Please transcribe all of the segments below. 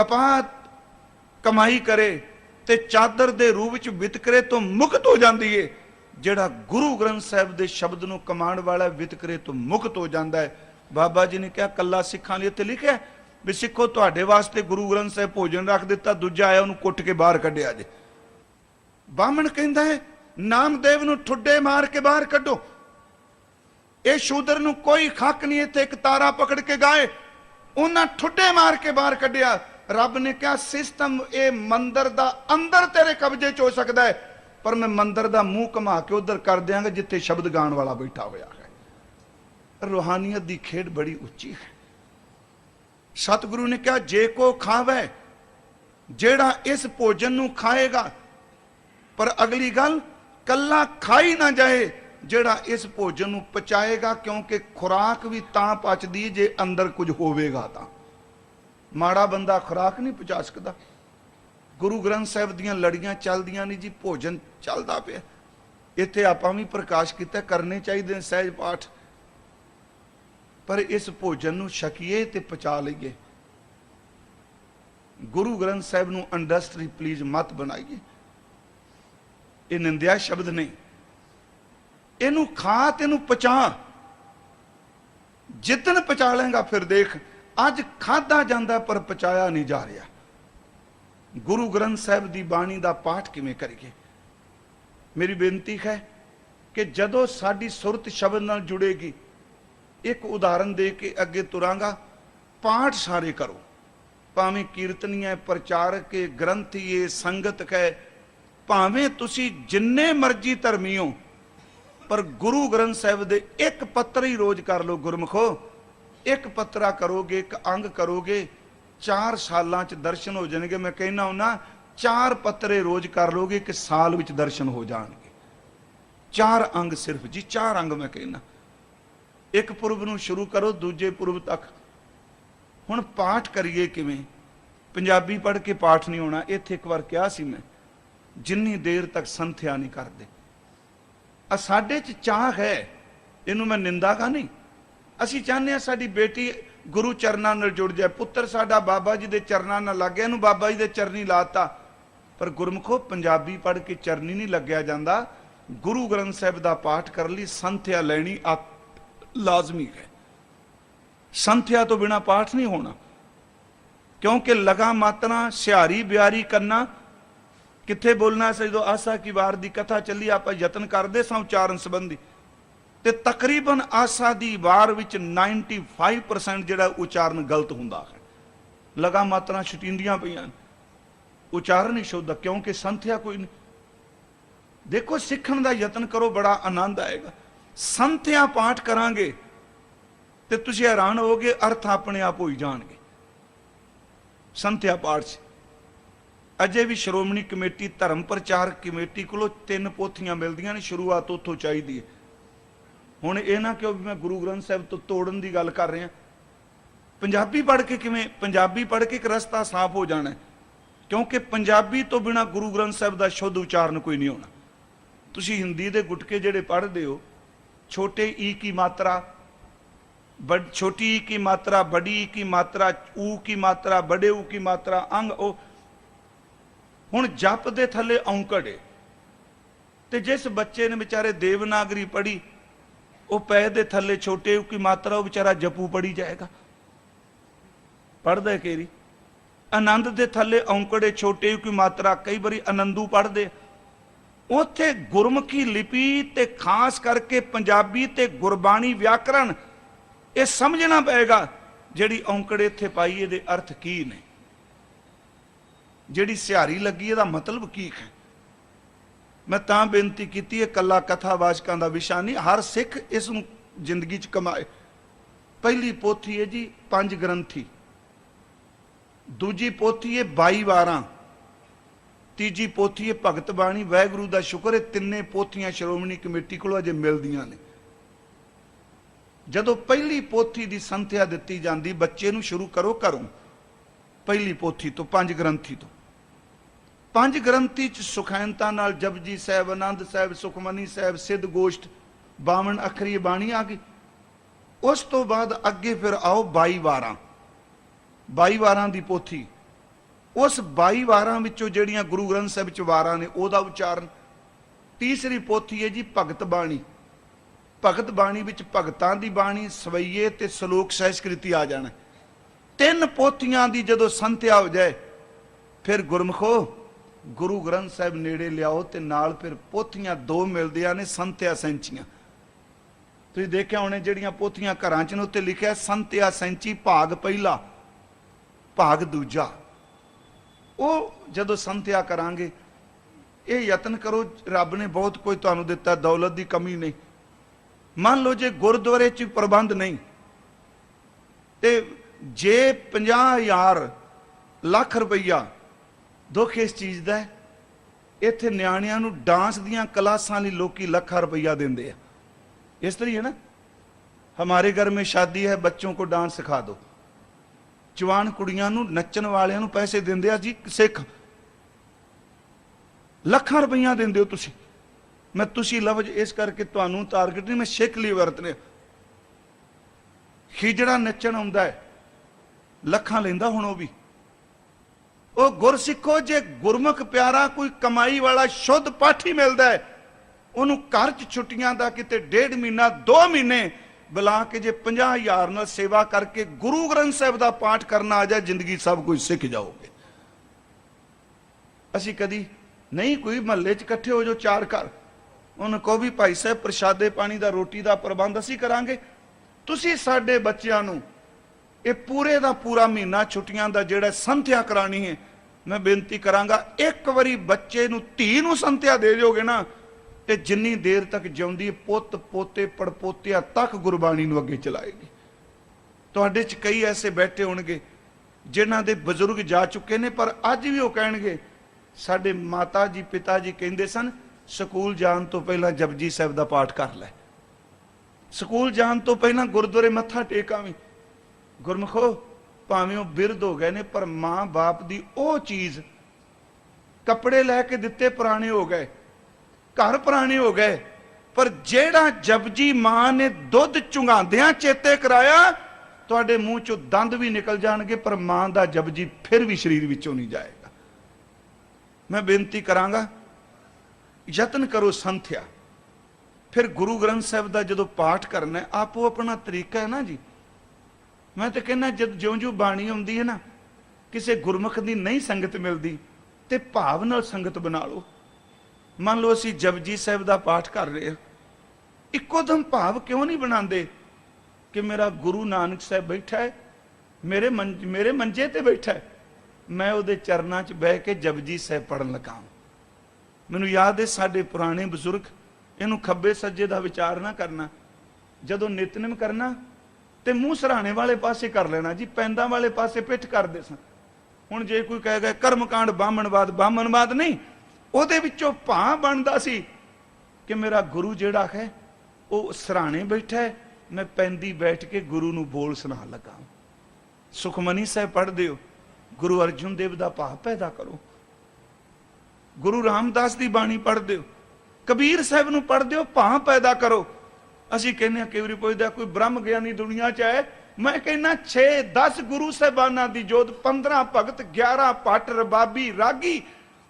ਕਪਾਹ ਕਮਾਈ ਕਰੇ ਤੇ ਚਾਦਰ ਦੇ ਰੂਪ ਵਿੱਚ ਵਿਤਕਰੇ ਤੋਂ ਮੁਕਤ ਹੋ ਜਾਂਦੀ ਏ, ਜਿਹੜਾ ਗੁਰੂ ਗ੍ਰੰਥ ਸਾਹਿਬ ਦੇ ਸ਼ਬਦ ਨੂੰ ਕਮਾਉਣ ਵਾਲਾ ਵਿਤਕਰੇ ਤੋਂ ਮੁਕਤ ਹੋ ਜਾਂਦਾ ਹੈ ਬਾਬਾ ਜੀ ਨੇ ਕਿਹਾ, ਕੱਲਾ ਸਿੱਖਾਂ ਲਈ ਤੇ ਲਿਖਿਆ ਵੀ ਸਿੱਖੋ, ਤੁਹਾਡੇ ਵਾਸਤੇ ਗੁਰੂ ਗ੍ਰੰਥ ਸਾਹਿਬ ਭੋਜਨ ਰੱਖ ਦਿੱਤਾ, ਦੂਜਾ ਆਇਆ ਉਹਨੂੰ ਕੁੱਟ ਕੇ ਬਾਹਰ ਕੱਢਿਆ ਜੇ। ਬਾਹਮਣ ਕਹਿੰਦਾ ਹੈ, ਨਾਮਦੇਵ ਨੂੰ ਠੁੱਡੇ ਮਾਰ ਕੇ ਬਾਹਰ ਕੱਢੋ। ਇਹ ਸ਼ੂਦਰ ਨੂੰ ਕੋਈ ਹੱਕ ਨਹੀਂ, ਇੱਥੇ ਇੱਕ ਤਾਰਾ ਪਕੜ ਕੇ ਗਾਏ, ਉਹਨਾਂ ਠੁੱਡੇ ਮਾਰ ਕੇ ਬਾਹਰ ਕੱਢਿਆ। ਰੱਬ ਨੇ ਕਿਹਾ, ਸਿਸਟਮ ਇਹ ਮੰਦਰ ਦਾ ਅੰਦਰ ਤੇਰੇ ਕਬਜ਼ੇ ਚ ਹੋ ਸਕਦਾ ਹੈ। ਪਰ ਮੈਂ ਮੰਦਰ ਦਾ ਮੂੰਹ ਘੁਮਾ ਕੇ ਉਧਰ ਕਰ ਦਿਆਂਗਾ, ਜਿੱਥੇ ਸ਼ਬਦ ਗਾਣ ਵਾਲਾ ਬੈਠਾ ਹੋਇਆ ਹੈ। ਰੂਹਾਨੀਅਤ ਦੀ ਖੇਡ ਬੜੀ ਉੱਚੀ ਹੈ। ਸਤਿਗੁਰੂ ਨੇ ਕਿਹਾ, ਜੇ ਕੋ ਖਾਵੇ, ਜਿਹੜਾ ਇਸ ਭੋਜਨ ਨੂੰ ਖਾਏਗਾ, ਪਰ ਅਗਲੀ ਗੱਲ, ਕੱਲਾ ਖਾਈ ਨਾ ਜਾਏ, ਜਿਹੜਾ ਇਸ ਭੋਜਨ ਨੂੰ ਪਚਾਏਗਾ, ਕਿਉਂਕਿ ਖੁਰਾਕ ਵੀ ਤਾਂ ਪਚਦੀ ਜੇ ਅੰਦਰ ਕੁਝ ਹੋਵੇਗਾ ਤਾਂ। ਮਾੜਾ ਬੰਦਾ ਖੁਰਾਕ ਨਹੀਂ ਪਹੁੰਚਾ ਸਕਦਾ। ਗੁਰੂ ਗ੍ਰੰਥ ਸਾਹਿਬ ਦੀਆਂ ਲੜੀਆਂ ਚੱਲਦੀਆਂ ਨਹੀਂ ਜੀ, ਭੋਜਨ ਚੱਲਦਾ ਪਿਆ। ਇੱਥੇ ਆਪਾਂ ਵੀ ਪ੍ਰਕਾਸ਼ ਕੀਤਾ, ਕਰਨੇ ਚਾਹੀਦੇ ਨੇ ਸਹਿਜ ਪਾਠ। ਪਰ ਇਸ ਭੋਜਨ ਨੂੰ ਛਕੀਏ ਤੇ ਪਚਾ ਲਈਏ। ਗੁਰੂ ਗ੍ਰੰਥ ਸਾਹਿਬ ਨੂੰ ਇੰਡਸਟਰੀ ਪਲੀਜ਼ ਮਤ ਬਣਾਈਏ। ਇਹ ਨਿੰਦਿਆ ਸ਼ਬਦ ਨਹੀਂ। ਇਹਨੂੰ ਖਾ ਤੇ ਇਹਨੂੰ ਪਚਾ ਜਿੱਦਨ ਪਚਾ ਲੇਗਾ ਫਿਰ ਦੇਖ ਅੱਜ ਖਾਦਾ ਜਾਂਦਾ ਪਰ ਪਚਾਇਆ ਨਹੀਂ ਜਾ ਰਿਹਾ। ਗੁਰੂ ਗ੍ਰੰਥ ਸਾਹਿਬ ਦੀ ਬਾਣੀ ਦਾ ਪਾਠ ਕਿਵੇਂ ਕਰੀਏ? ਮੇਰੀ ਬੇਨਤੀ ਹੈ ਕਿ ਜਦੋਂ ਸਾਡੀ ਸੁਰਤ ਸ਼ਬਦ ਨਾਲ ਜੁੜੇਗੀ, ਇੱਕ ਉਦਾਹਰਨ ਦੇ ਕੇ ਅੱਗੇ ਤੁਰਾਂਗਾ, ਪਾਠ ਸਾਰੇ ਕਰੋ। ਭਾਵੇਂ ਕੀਰਤਨੀਏ, ਪ੍ਰਚਾਰਕ ਹੈ, ਗ੍ਰੰਥੀਏ, ਸੰਗਤ ਹੈ, ਭਾਵੇਂ ਤੁਸੀਂ ਜਿੰਨੇ ਮਰਜ਼ੀ ਧਰਮੀ ਹੋ, ਪਰ ਗੁਰੂ ਗ੍ਰੰਥ ਸਾਹਿਬ ਦੇ ਇੱਕ ਪੱਤਰ ਹੀ ਰੋਜ਼ ਕਰ ਲਓ, ਗੁਰਮਖੋ। ਇੱਕ ਪੱਤਰਾ ਕਰੋਗੇ, ਇੱਕ ਅੰਗ ਕਰੋਗੇ 4 ਸਾਲਾਂ ਚ ਦਰਸ਼ਨ ਹੋ ਜਾਣਗੇ। ਮੈਂ ਕਹਿਣਾ ਹੁਣਾ ਚਾਰ ਪੱਤਰੇ ਰੋਜ਼ ਕਰ ਲੋਗੇ ਕਿ ਸਾਲ ਵਿੱਚ ਦਰਸ਼ਨ ਹੋ ਜਾਣਗੇ। ਚਾਰ ਅੰਗ ਸਿਰਫ ਜੀ, ਚਾਰ ਅੰਗ ਮੈਂ ਕਹਿਣਾ ਇੱਕ ਪੁਰਬ ਨੂੰ ਸ਼ੁਰੂ ਕਰੋ, ਦੂਜੇ ਪੁਰਬ ਤੱਕ। ਹੁਣ ਪਾਠ ਕਰੀਏ ਕਿਵੇਂ? ਪੰਜਾਬੀ ਪੜ੍ਹ ਕੇ ਪਾਠ ਨਹੀਂ ਹੋਣਾ, ਇੱਥੇ ਇੱਕ ਵਾਰ ਕਿਹਾ ਸੀ ਮੈਂ, ਜਿੰਨੀ ਦੇਰ ਤੱਕ ਸੰਥਿਆ ਨਹੀਂ ਕਰਦੇ। ਆ ਸਾਡੇ ਚ ਚਾਹ ਹੈ, ਇਹਨੂੰ ਮੈਂ ਨਿੰਦਾ ਕਾ ਨਹੀਂ ਅਸੀਂ ਚਾਹੁੰਦੇ ਆ ਸਾਡੀ ਬੇਟੀ ਗੁਰੂ ਚਰਨਾਂ ਨਾਲ ਜੁੜ ਜਾਏ। ਪੁੱਤਰ ਸਾਡਾ ਬਾਬਾ ਜੀ ਦੇ ਚਰਨਾਂ ਨਾਲ ਲੱਗ ਗਿਆ, ਇਹਨੂੰ ਬਾਬਾ ਜੀ ਦੇ ਚਰਨੀ ਲਾਤਾ। ਪਰ ਗੁਰਮਖੋ, ਪੰਜਾਬੀ ਪੜ੍ਹ ਕੇ ਚਰਨੀ ਨਹੀਂ ਲੱਗਿਆ ਜਾਂਦਾ। ਗੁਰੂ ਗ੍ਰੰਥ ਸਾਹਿਬ ਦਾ ਪਾਠ ਕਰਨ ਲਈ, ਸੰਥਿਆ ਲੈਣੀ ਲਾਜ਼ਮੀ ਹੈ। ਸੰਥਿਆ ਤੋਂ ਬਿਨਾ ਪਾਠ ਨਹੀਂ ਹੋਣਾ। ਕਿਉਂਕਿ ਲਗਾ ਮਾਤਰਾ, ਸਿਹਾਰੀ ਬਿਆਰੀ ਕਰਨਾ ਕਿੱਥੇ ਬੋਲਣਾ ਸੀ ਜਦੋਂ ਆਸਾ ਕੀ ਵਾਰ ਦੀ ਕਥਾ ਚੱਲੀ, ਆਪਾਂ ਯਤਨ ਕਰਦੇ ਸਾਂ ਉਚਾਰਨ ਸੰਬੰਧੀ। ਤੇ ਤਕਰੀਬਨ ਆਸਾ ਦੀ ਵਾਰ ਵਿੱਚ 95% ਜਿਹੜਾ ਉਚਾਰਨ ਗਲਤ ਹੁੰਦਾ ਹੈ। ਲਗਾ ਮਾਤਰਾ ਛਟਿੰਦੀਆਂ ਪਈਆਂ। ਉਚਾਰਨ ਹੀ ਸ਼ੁੱਧ, ਕਿਉਂਕਿ ਸੰਥਿਆ ਕੋਈ ਨਹੀਂ। ਦੇਖੋ, ਸਿੱਖਣ ਦਾ ਯਤਨ ਕਰੋ, ਬੜਾ ਆਨੰਦ ਆਏਗਾ। ਸੰਥਿਆ ਪਾਠ ਕਰਾਂਗੇ ਤੇ ਤੁਸੀਂ ਹੈਰਾਨ ਹੋਗੇ ਅਰਥ ਆਪਣੇ ਆਪ ਹੋਈ ਜਾਣਗੇ। ਸੰਥਿਆ ਪਾਠ 'ਚ। ਅਜੇ ਵੀ ਸ਼੍ਰੋਮਣੀ ਕਮੇਟੀ ਧਰਮ ਪ੍ਰਚਾਰ ਕਮੇਟੀ ਕੋਲੋਂ ਤਿੰਨ ਪੋਥੀਆਂ ਮਿਲਦੀਆਂ ਨੇ, ਸ਼ੁਰੂਆਤ ਉੱਥੋਂ ਚਾਹੀਦੀ ਹੈ। ਹੁਣ ਇਹ ਨਾ ਕਿਉਂ ਵੀ ਮੈਂ ਗੁਰੂ ਗ੍ਰੰਥ ਸਾਹਿਬ ਤੋਂ ਤੋੜਨ ਦੀ ਗੱਲ ਕਰ ਰਿਹਾ? ਪੰਜਾਬੀ ਪੜ੍ਹ ਕੇ ਕਿਵੇਂ? ਪੰਜਾਬੀ ਪੜ੍ਹ ਕੇ ਇੱਕ ਰਸਤਾ ਸਾਫ਼ ਹੋ ਜਾਣਾ ਕਿਉਂਕਿ ਪੰਜਾਬੀ ਤੋਂ ਬਿਨਾ ਗੁਰੂ ਗ੍ਰੰਥ ਸਾਹਿਬ ਦਾ ਸ਼ੁੱਧ ਉਚਾਰਨ ਕੋਈ ਨਹੀਂ ਹੋਣਾ। ਤੁਸੀਂ ਹਿੰਦੀ ਦੇ ਗੁਟਕੇ ਜਿਹੜੇ ਪੜ੍ਹਦੇ ਹੋ, ਛੋਟੇ ਈ ਕੀ ਮਾਤਰਾ ਬੜ ਛੋਟੀ ਈ ਕੀ ਮਾਤਰਾ ਬੜੀ ਈ ਕੀ ਮਾਤਰਾ, ਊ ਕੀ ਮਾਤਰਾ ਬੜੇ ਊ ਕੀ ਮਾਤਰਾ, ਅੰਗ ਉਹ। ਹੁਣ ਜਪ ਦੇ ਥੱਲੇ ਔਂਕੜ ਏ। ਤੇ ਜਿਸ ਬੱਚੇ ਨੇ ਵਿਚਾਰੇ ਦੇਵਨਾਗਰੀ ਪੜ੍ਹੀ ਉਹ ਪੈ ਦੇ ਥੱਲੇ ਛੋਟੇ ਊ ਕੀ ਮਾਤਰਾ, ਉਹ ਵਿਚਾਰਾ ਜਪੂ ਪੜੀ ਜਾਏਗਾ। ਪੜਦਾ ਕੇਰੀ? ਆਨੰਦ ਦੇ ਥੱਲੇ ਔਂਕੜੇ ਛੋਟੇ ਊ ਕੀ ਮਾਤਰਾ, ਕਈ ਵਾਰੀ ਆਨੰਦੂ ਪੜਦੇ ਉੱਥੇ ਗੁਰਮੁਖੀ ਲਿਪੀ ਤੇ ਖਾਸ ਕਰਕੇ ਪੰਜਾਬੀ ਤੇ ਗੁਰਬਾਣੀ ਵਿਆਕਰਣ, ਇਹ ਸਮਝਣਾ ਪਏਗਾ ਜਿਹੜੀ ਔਂਕੜੇ ਇੱਥੇ ਪਾਈ, ਇਹਦੇ ਅਰਥ ਕੀ ਨੇ? ਜਿਹੜੀ ਸਿਹਾਰੀ ਲੱਗੀ, ਇਹਦਾ ਮਤਲਬ ਕੀ ਹੈ? ਮੈਂ ਤਾਂ ਬੇਨਤੀ ਕੀਤੀ ਹੈ ਕੱਲਾ ਕਥਾਵਾਚਕਾਂ ਦਾ ਵਿਸ਼ਾ ਨਹੀਂ, ਹਰ ਸਿੱਖ ਇਸ ਨੂੰ ਜ਼ਿੰਦਗੀ 'ਚ ਕਮਾਏ। ਪਹਿਲੀ ਪੋਥੀ ਹੈ ਜੀ, ਪੰਜ ਗ੍ਰੰਥੀ। ਦੂਜੀ ਪੋਥੀ ਹੈ 22 ਵਾਰਾਂ। ਤੀਜੀ ਪੋਥੀ ਹੈ, ਭਗਤ ਬਾਣੀ। ਵਾਹਿਗੁਰੂ ਦਾ ਸ਼ੁਕਰ ਹੈ, ਤਿੰਨੇ ਪੋਥੀਆਂ ਸ਼੍ਰੋਮਣੀ ਕਮੇਟੀ ਕੋਲੋਂ ਅਜੇ ਮਿਲਦੀਆਂ ਨੇ। ਜਦੋਂ ਪਹਿਲੀ ਪੋਥੀ ਦੀ ਸੰਥਿਆ ਦਿੱਤੀ ਜਾਂਦੀ, ਬੱਚੇ ਨੂੰ ਸ਼ੁਰੂ ਕਰੋ ਕਰੋ ਪਹਿਲੀ ਪੋਥੀ ਤੋਂ, ਪੰਜ ਗ੍ਰੰਥੀ ਤੋਂ। ਪੰਜ ਗ੍ਰੰਥੀ ਚ ਸੁਖੈਨਤਾ ਨਾਲ ਜਪਜੀ ਸਾਹਿਬ, ਆਨੰਦ ਸਾਹਿਬ, ਸੁਖਮਨੀ ਸਾਹਿਬ, ਸਿੱਧ ਗੋਸ਼ਟ 52 ਅੱਖਰੀ ਬਾਣੀ ਆ ਗਈ। ਉਸ ਤੋਂ ਬਾਅਦ ਅੱਗੇ ਫਿਰ ਆਓ 22 ਵਾਰਾਂ। 22 ਵਾਰਾਂ ਦੀ ਪੋਥੀ। ਉਸ 22 ਵਾਰਾਂ ਵਿੱਚੋਂ ਜਿਹੜੀਆਂ ਗੁਰੂ ਗ੍ਰੰਥ ਸਾਹਿਬ ਚ ਵਾਰਾਂ ਨੇ, ਉਹਦਾ ਉਚਾਰਨ। ਤੀਸਰੀ ਪੋਥੀ ਹੈ ਜੀ ਭਗਤ ਬਾਣੀ। ਭਗਤ ਬਾਣੀ ਵਿੱਚ ਭਗਤਾਂ ਦੀ ਬਾਣੀ, ਸਵਈਏ ਤੇ ਸ਼ਲੋਕ ਸਹਿਸਕ੍ਰਿਤੀ ਆ ਜਾਣਾ। ਤਿੰਨ ਪੋਥੀਆਂ ਦੀ ਜਦੋਂ ਸੰਥਿਆ ਹੋ ਜਾਏ, ਫਿਰ ਗੁਰਮਖੋ ਗੁਰੂ ਗ੍ਰੰਥ ਸਾਹਿਬ ਨੇੜੇ ਲਿਆਓ ਤੇ ਨਾਲ ਫਿਰ ਪੋਥੀਆਂ ਦੋ ਮਿਲਦੀਆਂ ਨੇ ਸੰਤਿਆ ਸੈਂਚੀਆਂ। ਤੁਸੀਂ ਦੇਖਿਆ ਹੋਣੇ ਜਿਹੜੀਆਂ ਪੋਥੀਆਂ ਘਰਾਂ ਚ ਨੇ, ਉੱਤੇ ਲਿਖਿਆ ਸੰਤਿਆ ਸੈਂਚੀ ਭਾਗ ਪਹਿਲਾ, ਭਾਗ ਦੂਜਾ। ਉਹ ਜਦੋਂ ਸੰਤਿਆ ਕਰਾਂਗੇ, ਇਹ ਯਤਨ ਕਰੋ, ਰੱਬ ਨੇ ਬਹੁਤ ਕੁਝ ਤੁਹਾਨੂੰ ਦਿੱਤਾ, ਦੌਲਤ ਦੀ ਕਮੀ ਨਹੀਂ। ਮੰਨ ਲਓ ਜੇ ਗੁਰਦੁਆਰੇ 'ਚ ਪ੍ਰਬੰਧ ਨਹੀਂ, ਤੇ ਜੇ 50000 ਲੱਖ ਰੁਪਈਆ ਦੁੱਖ ਇਸ ਚੀਜ਼ ਦਾ ਇੱਥੇ ਨਿਆਣਿਆਂ ਨੂੰ ਡਾਂਸ ਦੀਆਂ ਕਲਾਸਾਂ ਲਈ ਲੋਕੀ ਲੱਖਾਂ ਰੁਪਈਆ ਦਿੰਦੇ ਆ। ਇਸ ਤਰੀ ਹੈ ਨਾ? ਹਮਾਰੇ ਘਰ ਮੇ ਸ਼ਾਦੀ ਹੈ, ਬੱਚੋਂ ਕੋ ਡਾਂਸ ਸਿਖਾ ਦਿਓ ਜਵਾਨ ਕੁੜੀਆਂ ਨੂੰ, ਨੱਚਣ ਵਾਲਿਆਂ ਨੂੰ ਪੈਸੇ ਦਿੰਦੇ ਆ ਜੀ, ਸਿੱਖ। ਲੱਖਾਂ ਰੁਪਈਆ ਦਿੰਦੇ ਹੋ ਤੁਸੀਂ। ਮੈਂ ਤੁਸੀਂ ਲਫ਼ਜ਼ ਇਸ ਕਰਕੇ ਤੁਹਾਨੂੰ ਟਾਰਗੇਟ ਨਹੀਂ, ਮੈਂ ਸਿੱਖ ਲਈ ਵਰਤ ਰਿਹਾ ਖਿਜੜਾ ਨੱਚਣ ਆਉਂਦਾ ਹੈ, ਲੱਖਾਂ ਲੈਂਦਾ ਹੁਣ ਉਹ ਵੀ। ਉਹ ਗੁਰਸਿੱਖੋ ਜੇ ਗੁਰਮੁਖ ਪਿਆਰਾ ਕੋਈ ਕਮਾਈ ਵਾਲਾ ਸ਼ੁੱਧ ਪਾਠੀ ਮਿਲਦਾ ਹੈ, ਉਹਨੂੰ ਘਰ 'ਚ ਛੁੱਟੀਆਂ ਦਾ ਕਿਤੇ ਡੇਢ ਮਹੀਨਾ 2 ਮਹੀਨੇ ਬੁਲਾ ਕੇ ਜੇ 50000 ਨਾਲ ਸੇਵਾ ਕਰਕੇ ਗੁਰੂ ਗ੍ਰੰਥ ਸਾਹਿਬ ਦਾ ਪਾਠ ਕਰਨਾ ਆ ਜਾ ਜ਼ਿੰਦਗੀ ਸਭ ਕੁਝ ਸਿੱਖ ਜਾਓਗੇ। ਅਸੀਂ ਕਦੀ ਨਹੀਂ ਕੋਈ ਮਹੱਲੇ 'ਚ ਇਕੱਠੇ ਹੋ ਜੋ ਚਾਰ ਘਰ। ਉਹਨੂੰ ਕਹੋ ਵੀ ਭਾਈ ਸਾਹਿਬ, ਪ੍ਰਸ਼ਾਦੇ ਪਾਣੀ ਦਾ, ਰੋਟੀ ਦਾ ਪ੍ਰਬੰਧ ਅਸੀਂ ਕਰਾਂਗੇ। ਤੁਸੀਂ ਸਾਡੇ ਬੱਚਿਆਂ ਨੂੰ ਇਹ ਪੂਰੇ ਦਾ ਪੂਰਾ ਮਹੀਨਾ ਛੁੱਟੀਆਂ ਦਾ ਜਿਹੜਾ ਸੰਥਿਆ ਕਰਾਣੀ ਹੈ, ਮੈਂ ਬੇਨਤੀ ਕਰਾਂਗਾ, ਇੱਕ ਵਾਰੀ ਬੱਚੇ ਨੂੰ ਧੀ ਨੂੰ ਸੰਥਿਆ ਦੇ ਦਿਓਗੇ ਨਾ, ਤੇ ਜਿੰਨੀ ਦੇਰ ਤੱਕ ਜਿਉਂਦੀ ਪੁੱਤ, ਪੋਤੇ, ਪੜਪੋਤਿਆਂ ਤੱਕ ਗੁਰਬਾਣੀ ਨੂੰ ਅੱਗੇ ਚਲਾਏਗੀ। ਤੁਹਾਡੇ 'ਚ ਕਈ ਐਸੇ ਬੈਠੇ ਹੋਣਗੇ, ਜਿਨ੍ਹਾਂ ਦੇ ਬਜ਼ੁਰਗ ਜਾ ਚੁੱਕੇ ਨੇ, ਪਰ ਅੱਜ ਵੀ ਉਹ ਕਹਿਣਗੇ, ਸਾਡੇ ਮਾਤਾ ਜੀ, ਪਿਤਾ ਜੀ ਕਹਿੰਦੇ ਸਨ, ਸਕੂਲ ਜਾਣ ਤੋਂ ਪਹਿਲਾਂ ਜਪਜੀ ਸਾਹਿਬ ਦਾ ਪਾਠ ਕਰ ਲੈ। ਸਕੂਲ ਜਾਣ ਤੋਂ ਪਹਿਲਾਂ ਗੁਰਦੁਆਰੇ ਮੱਥਾ ਟੇਕਾਵੀਂ। ਗੁਰਮਖੋ, ਭਾਵੇਂ ਉਹ ਬਿਰਧ ਹੋ ਗਏ ਨੇ, ਪਰ ਮਾਂ ਬਾਪ ਦੀ ਉਹ ਚੀਜ਼, ਕੱਪੜੇ ਲੈ ਕੇ ਦਿੱਤੇ ਪੁਰਾਣੇ ਹੋ ਗਏ, ਘਰ ਪੁਰਾਣੇ ਹੋ ਗਏ, ਪਰ ਜਿਹੜਾ ਜਪਜੀ ਮਾਂ ਨੇ ਦੁੱਧ ਚੁੰਗਾਉਂਦਿਆਂ ਚੇਤੇ ਕਰਾਇਆ, ਤੁਹਾਡੇ ਮੂੰਹ ਚੋਂ ਦੰਦ ਵੀ ਨਿਕਲ ਜਾਣਗੇ, ਪਰ ਮਾਂ ਦਾ ਜਪਜੀ ਫਿਰ ਵੀ ਸਰੀਰ ਵਿੱਚੋਂ ਨਹੀਂ ਜਾਏਗਾ। ਮੈਂ ਬੇਨਤੀ ਕਰਾਂਗਾ, ਯਤਨ ਕਰੋ ਸੰਥਿਆ। ਫਿਰ ਗੁਰੂ ਗ੍ਰੰਥ ਸਾਹਿਬ ਦਾ ਜਦੋਂ ਪਾਠ ਕਰਨਾ ਆਪੋ ਆਪਣਾ ਤਰੀਕਾ ਹੈ ਨਾ ਜੀ ਮੈਂ ਤਾਂ ਕਹਿੰਦਾ ਜਦ ਜਿਉਂ-ਜਿਉਂ ਬਾਣੀ ਆਉਂਦੀ ਹੈ ਨਾ, ਕਿਸੇ ਗੁਰਮੁਖ ਦੀ ਨਹੀਂ ਸੰਗਤ ਮਿਲਦੀ, ਤੇ ਭਾਵ ਨਾਲ ਸੰਗਤ ਬਣਾ ਲਓ। ਮੰਨ ਲਓ ਅਸੀਂ ਜਪਜੀ ਸਾਹਿਬ ਦਾ ਪਾਠ ਕਰ ਰਹੇ ਹਾਂ। ਇੱਕੋ ਦਮ ਭਾਵ ਕਿਉਂ ਨਹੀਂ ਬਣਾਉਂਦੇ ਕਿ ਮੇਰਾ ਗੁਰੂ ਨਾਨਕ ਸਾਹਿਬ ਬੈਠਾ ਹੈ, ਮੇਰੇ ਮੰਜ ਮੇਰੇ ਮੰਜੇ ਤੇ ਬੈਠਾ ਹੈ, ਮੈਂ ਉਹਦੇ ਚਰਨਾਂ 'ਚ ਬਹਿ ਕੇ ਜਪਜੀ ਸਾਹਿਬ ਪੜਨ ਲੱਗਾ ਮੈਨੂੰ ਯਾਦ ਹੈ ਸਾਡੇ ਪੁਰਾਣੇ ਬਜ਼ੁਰਗ, ਇਹਨੂੰ ਖੱਬੇ ਸੱਜੇ ਦਾ ਵਿਚਾਰ ਨਾ ਕਰਨਾ। ਜਦੋਂ ਨਿਤਨੇਮ ਕਰਨਾ ਤੇ ਮੂੰਹ ਸਰਾਣੇ ਵਾਲੇ ਪਾਸੇ ਕਰ ਲੈਣਾ ਜੀ, ਪੈਂਦਾ ਵਾਲੇ ਪਾਸੇ ਪਿੱਠ ਕਰਦੇ ਸਨ। ਹੁਣ ਜੇ ਕੋਈ ਕਹੇਗਾ ਕਰਮਕਾਂਡ ਬਾਹਮਣਵਾਦ ਬਾਹਮਣਵਾਦ ਨਹੀਂ, ਉਹਦੇ ਵਿੱਚੋਂ ਭਾਂ ਬਣਦਾ ਸੀ ਕਿ ਮੇਰਾ ਗੁਰੂ ਜਿਹੜਾ ਹੈ, ਉਹ ਸਰਾਣੇ ਬੈਠਾ ਹੈ, ਮੈਂ ਪੈਂਦੀ ਬੈਠ ਕੇ ਗੁਰੂ ਨੂੰ ਬੋਲ ਸੁਣਾ ਲੱਗਾ। ਸੁਖਮਨੀ ਸਾਹਿਬ ਪੜ੍ਹਦੇ ਹੋ, ਗੁਰੂ ਅਰਜੁਨ ਦੇਵ ਦਾ ਭਾਵ ਪੈਦਾ ਕਰੋ। ਗੁਰੂ ਰਾਮਦਾਸ ਦੀ ਬਾਣੀ ਪੜ੍ਹਦੇ ਹੋ, ਕਬੀਰ ਸਾਹਿਬ ਨੂੰ ਪੜ੍ਹਦੇ ਹੋ ਭਾਂ ਪੈਦਾ ਕਰੋ। ਅਸੀਂ ਕਹਿੰਦੇ ਹਾਂ ਕਈ ਵਾਰੀ ਪੁੱਛਦਾ ਕੋਈ ਬ੍ਰਹਮ ਗਿਆਨੀ ਦੁਨੀਆ 'ਚ ਹੈ ਮੈਂ ਕਹਿੰਦਾ 6 10 ਗੁਰੂ ਸਾਹਿਬਾਨਾਂ ਦੀ ਜੋਤ 15 ਭਗਤ 11 ਪਟ, ਰਬਾਬੀ, ਰਾਗੀ।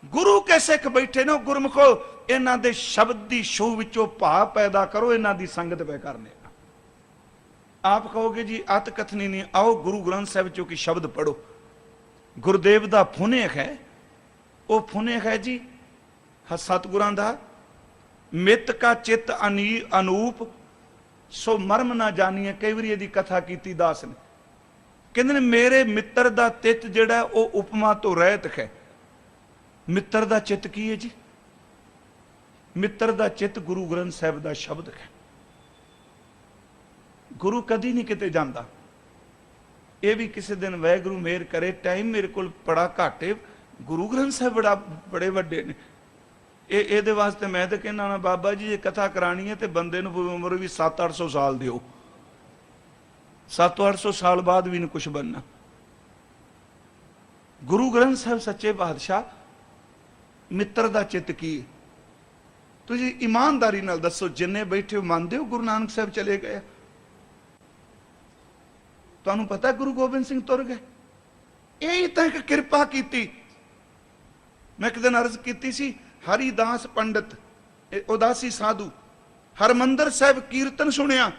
ਗੁਰੂ ਕੇ ਸਿੱਖ ਬੈਠੇ ਨੇ ਗੁਰਮਖੋ। ਇਹਨਾਂ ਦੇ ਸ਼ਬਦ ਦੀ ਸ਼ੋਅ ਵਿੱਚੋਂ ਭਾਵ ਪੈਦਾ ਕਰੋ, ਇਹਨਾਂ ਦੀ ਸੰਗਤ ਪੈ ਕਰਨੇ ਆਪ ਕਹੋਗੇ ਜੀ, ਅਤ ਕਥਨੀ ਨਹੀਂ ਆਓ ਗੁਰੂ ਗ੍ਰੰਥ ਸਾਹਿਬ ਚੋਂ ਕੀ ਸ਼ਬਦ ਪੜੋ ਗੁਰਦੇਵ ਦਾ ਫੁਨੇਖ ਹੈ। ਉਹ ਫੁਨੇਖ ਹੈ ਜੀ, ਹ- ਸਤਿਗੁਰਾਂ ਦਾ। ਮਿੱਤ ਕਾ ਚਿੱਤ ਅਨੀ, ਅਨੂਪ ਸੋ ਮਰਮ ਨਾ ਜਾਣੀਏ, ਕਈ ਵਾਰੀ ਇਹਦੀ ਕਥਾ ਕੀਤੀ ਦਾਸ ਨੇ। ਕਹਿੰਦੇ ਨੇ, ਮੇਰੇ ਮਿੱਤਰ ਦਾ ਤਿੱਤ ਜਿਹੜਾ ਉਹ ਉਪਮਾ ਤੋਂ ਰਹਿਤ ਹੈ ਮਿੱਤਰ ਦਾ ਚਿੱਤ ਕੀ ਹੈ ਜੀ? ਮਿੱਤਰ ਦਾ ਚਿੱਤ ਗੁਰੂ ਗ੍ਰੰਥ ਸਾਹਿਬ ਦਾ ਸ਼ਬਦ ਹੈ ਗੁਰੂ ਕਦੀ ਨਹੀਂ ਕਿਤੇ ਜਾਂਦਾ। ਇਹ ਵੀ ਕਿਸੇ ਦਿਨ ਵਾਹਿਗੁਰੂ ਮੇਰ ਕਰੇ, ਟਾਈਮ ਮੇਰੇ ਕੋਲ ਬੜਾ ਘੱਟ ਹੈ ਗੁਰੂ ਗ੍ਰੰਥ ਸਾਹਿਬ ਬੜਾ, ਬੜੇ ਵੱਡੇ ਨੇ। ਇਹ ਇਹਦੇ ਵਾਸਤੇ ਮੈਂ ਤਾਂ ਕਹਿੰਦਾ ਨਾ ਬਾਬਾ ਜੀ ਇਹ ਕਥਾ ਕਰਾਣੀ ਹੈ ਤੇ ਬੰਦੇ ਨੂੰ ਉਮਰ ਵੀ 7-800 ਸਾਲ ਦਿਓ। 7-800 ਸਾਲ ਬਾਅਦ ਵੀ ਨਹੀਂ ਕੁਝ ਬਣਨਾ। ਗੁਰੂ ਗ੍ਰੰਥ ਸਾਹਿਬ ਸੱਚੇ ਪਾਤਸ਼ਾਹ, ਮਿੱਤਰ ਦਾ ਚਿੱਤ ਕੀ ਤੁਸੀਂ ਇਮਾਨਦਾਰੀ ਨਾਲ ਦੱਸੋ, ਜਿੰਨੇ ਬੈਠੇ ਹੋ, ਮੰਨਦੇ ਹੋ ਗੁਰੂ ਨਾਨਕ ਸਾਹਿਬ ਚਲੇ ਗਏ ਤੁਹਾਨੂੰ ਪਤਾ ਗੁਰੂ ਗੋਬਿੰਦ ਸਿੰਘ ਤੁਰ ਗਏ? ਇਹ ਤਾਂ ਇੱਕ ਕਿਰਪਾ ਕੀਤੀ। ਮੈਂ ਇੱਕ ਦਿਨ ਅਰਜ਼ ਕੀਤੀ ਸੀ ਹਰੀਦਾਸ ਪੰਡਤ ਉਦਾਸੀ ਸਾਧੂ, ਹਰਮੰਦਰ ਸਾਹਿਬ ਕੀਰਤਨ ਸੁਣਿਆ,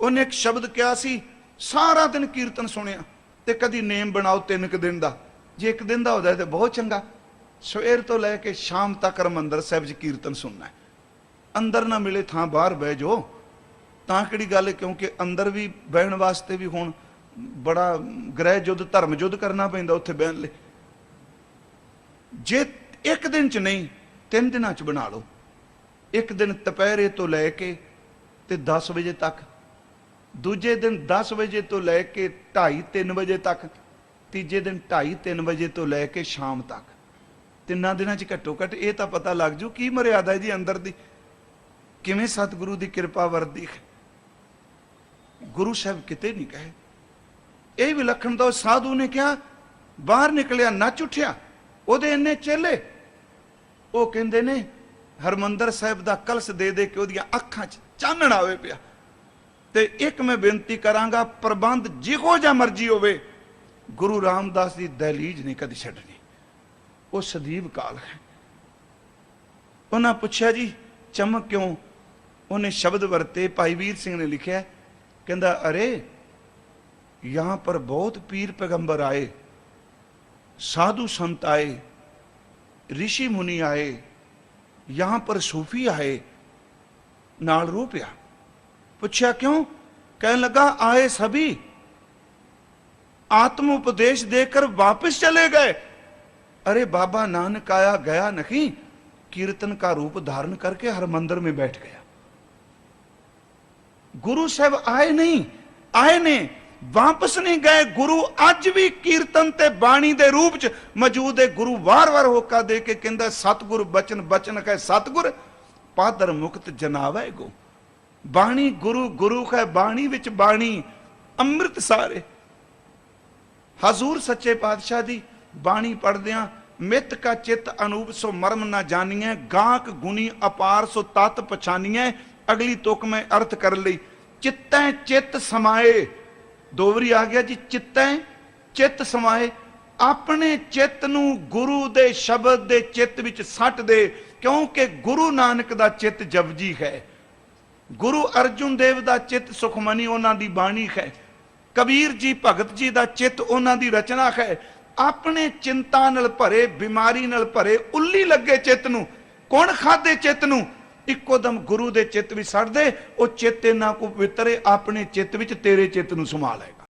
ਉਹਨੇ ਇੱਕ ਸ਼ਬਦ ਕਿਹਾ ਸੀ, ਸਾਰਾ ਦਿਨ ਕੀਰਤਨ ਸੁਣਿਆ, ਤੇ ਕਦੀ ਨੇਮ ਬਣਾਓ ਤਿੰਨ ਕੁ ਦਿਨ ਦਾ, ਜੇ ਇੱਕ ਦਿਨ ਦਾ ਹੁੰਦਾ ਤੇ ਬਹੁਤ ਚੰਗਾ। ਸਵੇਰ ਤੋਂ ਲੈ ਕੇ ਸ਼ਾਮ ਤੱਕ ਹਰਮੰਦਰ ਸਾਹਿਬ 'ਚ ਕੀਰਤਨ ਸੁਣਨਾ ਹੈ। ਅੰਦਰ ਨਾ ਮਿਲੇ ਥਾਂ ਬਾਹਰ ਬਹਿ ਜਾਓ, ਤਾਂ ਕਿਹੜੀ ਗੱਲ ਕਿਉਂਕਿ ਅੰਦਰ ਵੀ ਬਹਿਣ ਵਾਸਤੇ ਵੀ ਹੁਣ ਬੜਾ ਗ੍ਰਹਿ ਯੁੱਧ, ਧਰਮ ਯੁੱਧ ਕਰਨਾ ਪੈਂਦਾ ਉੱਥੇ ਬਹਿਣ ਲਈ। ਜੇ ਇੱਕ ਦਿਨ ਚ ਨਹੀਂ ਤਿੰਨ ਦਿਨਾਂ ਚ ਬਣਾ ਲਓ। ਇੱਕ ਦਿਨ ਦੁਪਹਿਰੇ ਤੋਂ ਲੈ ਕੇ ਤੇ 10 ਵਜੇ ਤੱਕ। ਦੂਜੇ ਦਿਨ 10 ਵਜੇ ਤੋਂ ਲੈ ਕੇ 2:30 3 ਵਜੇ ਤੱਕ। ਤੀਜੇ ਦਿਨ 2:30 3 ਵਜੇ ਤੋਂ ਲੈ ਕੇ ਸ਼ਾਮ ਤੱਕ। ਤਿੰਨਾਂ ਦਿਨਾਂ ਚ ਘੱਟੋ ਘੱਟ ਇਹ ਤਾਂ ਪਤਾ ਲੱਗ ਜੂ ਕੀ ਮਰਿਆਦਾ ਹੈ ਜੀ ਅੰਦਰ ਦੀ। ਕਿਵੇਂ ਸਤਿਗੁਰੂ ਦੀ ਕਿਰਪਾ ਵਰਦੀ ਗੁਰੂ ਸਾਹਿਬ ਕਿਤੇ ਨਹੀਂ ਕਹੇ ਇਹ ਵਿਲੱਖਣ ਤਾਂ ਸਾਧੂ ਨੇ ਕਿਹਾ, ਬਾਹਰ ਨਿਕਲਿਆ, ਨੱਚ ਉੱਠਿਆ। ਉਹਦੇ ਇੰਨੇ ਚੇਲੇ ਉਹ ਕਹਿੰਦੇ ਨੇ, ਹਰਮੰਦਰ ਸਾਹਿਬ ਦਾ ਕਲਸ ਦੇ ਦੇ ਕੇ ਉਹਦੀਆਂ ਅੱਖਾਂ 'ਚ ਚਾਨਣ ਆਵੇ ਪਿਆ। ਤੇ ਇੱਕ ਮੈਂ ਬੇਨਤੀ ਕਰਾਂਗਾ, ਪ੍ਰਬੰਧ ਜਿਹੋ ਜਿਹਾ ਮਰਜ਼ੀ ਹੋਵੇ, ਗੁਰੂ ਰਾਮਦਾਸ ਦੀ ਦਹਿਲੀਜ ਨਹੀਂ ਕਦੀ ਛੱਡਣੀ। ਉਹ ਸਦੀਵ ਕਾਲ ਹੈ। ਉਹਨਾਂ ਪੁੱਛਿਆ ਜੀ, ਚਮਕ ਕਿਉਂ? ਉਹਨੇ ਸ਼ਬਦ ਵਰਤੇ, ਭਾਈ ਵੀਰ ਸਿੰਘ ਨੇ ਲਿਖਿਆ, ਕਹਿੰਦਾ, ਅਰੇ, ਯਹਾਂ ਪਰ ਬਹੁਤ ਪੀਰ ਪੈਗੰਬਰ ਆਏ, ਸਾਧੂ ਸੰਤ ਆਏ ऋषि मुनि आए, यहाँ पर सूफी आए, नाल रूपया। पूछा क्यों? कह लगा, आए सभी। आत्म उपदेश देकर वापस चले गए। अरे बाबा नानक आया, गया नहीं, कीर्तन का रूप धारण करके हर मंदिर में बैठ गया। गुरु साहब आए नहीं आए नहीं ਵਾਪਸ ਨਹੀਂ ਗਏ, ਗੁਰੂ ਅੱਜ ਵੀ ਕੀਰਤਨ ਤੇ ਬਾਣੀ ਦੇ ਰੂਪ ਚ ਮੌਜੂਦ ਹੈ। ਗੁਰੂ ਵਾਰ-ਵਾਰ ਹੋਕਾ ਦੇ ਕੇ ਕਹਿੰਦਾ, ਸਤਿਗੁਰ ਬਚਨ ਬਚਨ ਕਹੇ ਸਤਿਗੁਰ, ਪਾਦਰ ਮੁਕਤ ਜਨਾਵੇ ਗੋ ਬਾਣੀ ਗੁਰੂ ਗੁਰੂ ਕਹੇ ਬਾਣੀ ਵਿੱਚ ਬਾਣੀ, ਅੰਮ੍ਰਿਤ ਸਾਰੇ। ਹਜ਼ੂਰ ਸੱਚੇ ਪਾਤਸ਼ਾਹ ਦੀ ਬਾਣੀ ਪੜਦਿਆਂ ਮਿੱਤ ਕਾ ਚਿੱਤ ਅਨੂਪ, ਸੋ ਮਰਮ ਨਾ ਜਾਣੀਐ ਗਾਂਕ ਗੁਣੀ ਅਪਾਰ, ਸੋ ਤਤ ਪਛਾਨੀਐ, ਅਗਲੀ ਤੁਕ ਮੈਂ ਅਰਥ ਕਰ ਲਈ। ਚਿੱਤੈ ਚਿੱਤ ਸਮਾਏ ਦੋ ਵਾਰੀ ਆ ਗਿਆ ਜੀ, ਚਿੱਤੈ, ਚਿੱਤ ਸਮਾਏ। ਆਪਣੇ ਚਿੱਤ ਨੂੰ ਗੁਰੂ ਦੇ ਸ਼ਬਦ ਦੇ ਚਿੱਤ ਵਿੱਚ ਸੱਟ ਦੇ, ਕਿਉਂਕਿ ਗੁਰੂ ਨਾਨਕ ਦਾ ਚਿੱਤ ਜਪਜੀ ਹੈ। ਗੁਰੂ ਅਰਜੁਨ ਦੇਵ ਦਾ ਚਿੱਤ ਸੁਖਮਨੀ ਉਹਨਾਂ ਦੀ ਬਾਣੀ ਹੈ। ਕਬੀਰ ਜੀ, ਭਗਤ ਜੀ ਦਾ ਚਿੱਤ ਉਹਨਾਂ ਦੀ ਰਚਨਾ ਹੈ। ਆਪਣੇ ਚਿੰਤਾ ਨਾਲ ਭਰੇ, ਬਿਮਾਰੀ ਨਾਲ ਭਰੇ, ਉੱਲੀ ਲੱਗੇ ਚਿੱਤ ਨੂੰ, ਕੌਣ ਖਾਦੇ ਚਿੱਤ ਨੂੰ? ਇੱਕੋ ਦਮ ਗੁਰੂ ਦੇ ਚਿੱਤ ਵਿੱਚ ਸੜ ਦੇ ਉਹ ਚਿੱਤ ਇਹਨਾਂ ਕੋ ਪਵਿੱਤਰ ਆਪਣੇ ਚਿੱਤ ਵਿੱਚ ਤੇਰੇ ਚਿੱਤ ਨੂੰ ਸਮਾ ਲਏਗਾ